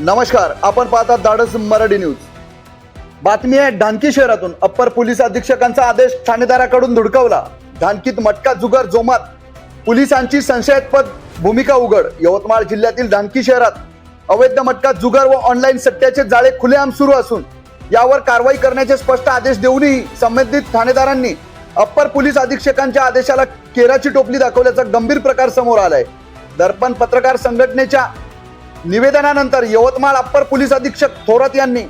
नमस्कार आपण पाहतात धाडस मराठी न्यूज. बातमी आहे ढानकी शहरातून. अप्पर पोलीस अधीक्षकांचा आदेश ठाणेदाराकडून धुडकावला. ढानकीत मटका जुगार जोमात. पोलिसांची संशयास्पद भूमिका उघड. यवतमाळ जिल्ह्यातील ढानकी शहरात अवैध मटका जुगार व ऑनलाईन सट्ट्याचे जाळे खुलेआम सुरू असून यावर कारवाई करण्याचे स्पष्ट आदेश देऊनही संबंधित ठाणेदारांनी अप्पर पोलीस अधीक्षकांच्या आदेशाला केराची टोपली दाखवल्याचा गंभीर प्रकार समोर आलाय. दर्पण पत्रकार संघटनेच्या निवेदनानंतर यवतमाळ अप्पर पोलीस अधीक्षक थोरात यांनी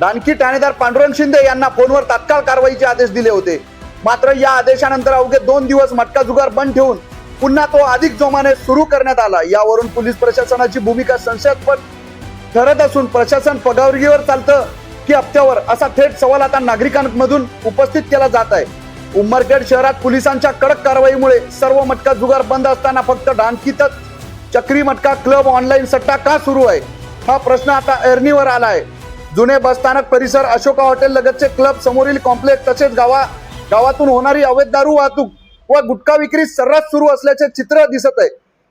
दानकी ठाणेदार पांडुरंग शिंदे यांना फोनवर तात्काळ कारवाईचे आदेश दिले होते. मात्र या आदेशानंतर अवघे दोन दिवस मटका जुगार बंद ठेवून पुन्हा तो अधिक जोमाने सुरू करण्यात आला. यावरून पोलीस प्रशासनाची भूमिका संशयास्पद ठरत असून प्रशासन पगारगीवर चालतं की हप्त्यावर असा थेट सवाल आता नागरिकांमधून उपस्थित केला जात आहे. उमरखेड शहरात पोलिसांच्या कडक कारवाईमुळे सर्व मटका जुगार बंद असताना फक्त डानकीतच चक्री मटका क्लब ऑनलाईन सट्टा का सुरू आहे? हा प्रश्न आता एरणीवर आला आहे जुने बसस्थानक परिसर अशोका हॉटेल लगतचे क्लब समोरील कॉम्प्लेक्स तसेच गावा गावातून होणारी अवैध दारू वाहतूक व गुटखा विक्री सर्रास सुरू असल्याचे चित्र दिसत आहे.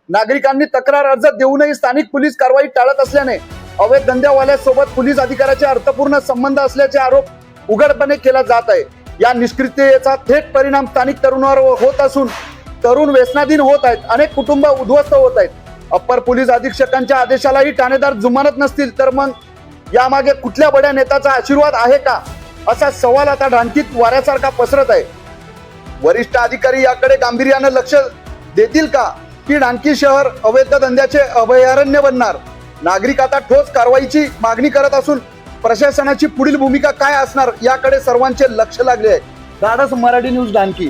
नागरिकांनी तक्रार अर्ज देऊनही स्थानिक पोलीस कारवाई टाळत असल्याने अवैध धंद्यावाल्यासोबत पोलीस अधिकाऱ्याचे अर्थपूर्ण संबंध असल्याचे आरोप उघडपणे केला जात आहे. या निष्क्रियतेचा थेट परिणाम स्थानिक तरुणावर होत असून तरुण व्यसनाधीन होत आहेत. अनेक कुटुंब उद्ध्वस्त होत आहेत. अप्पर पोलीस अधीक्षकांच्या आदेशालाही ठाणेदार जुमानत नसतील तर मग यामागे कुठल्या बड्या नेत्याचा आशीर्वाद आहे का? असा सवाल आता ढांकीत वाऱ्यासारखा पसरत आहे. वरिष्ठ अधिकारी याकडे गांभीर्यानं लक्ष देतील का? की ढांकी शहर अवैध धंद्याचे अभयारण्य बनणार? नागरिक आता ठोस कारवाईची मागणी करत असून प्रशासनाची पुढील भूमिका काय असणार याकडे सर्वांचे लक्ष लागले आहे. धाडस मराठी न्यूज ढांकी.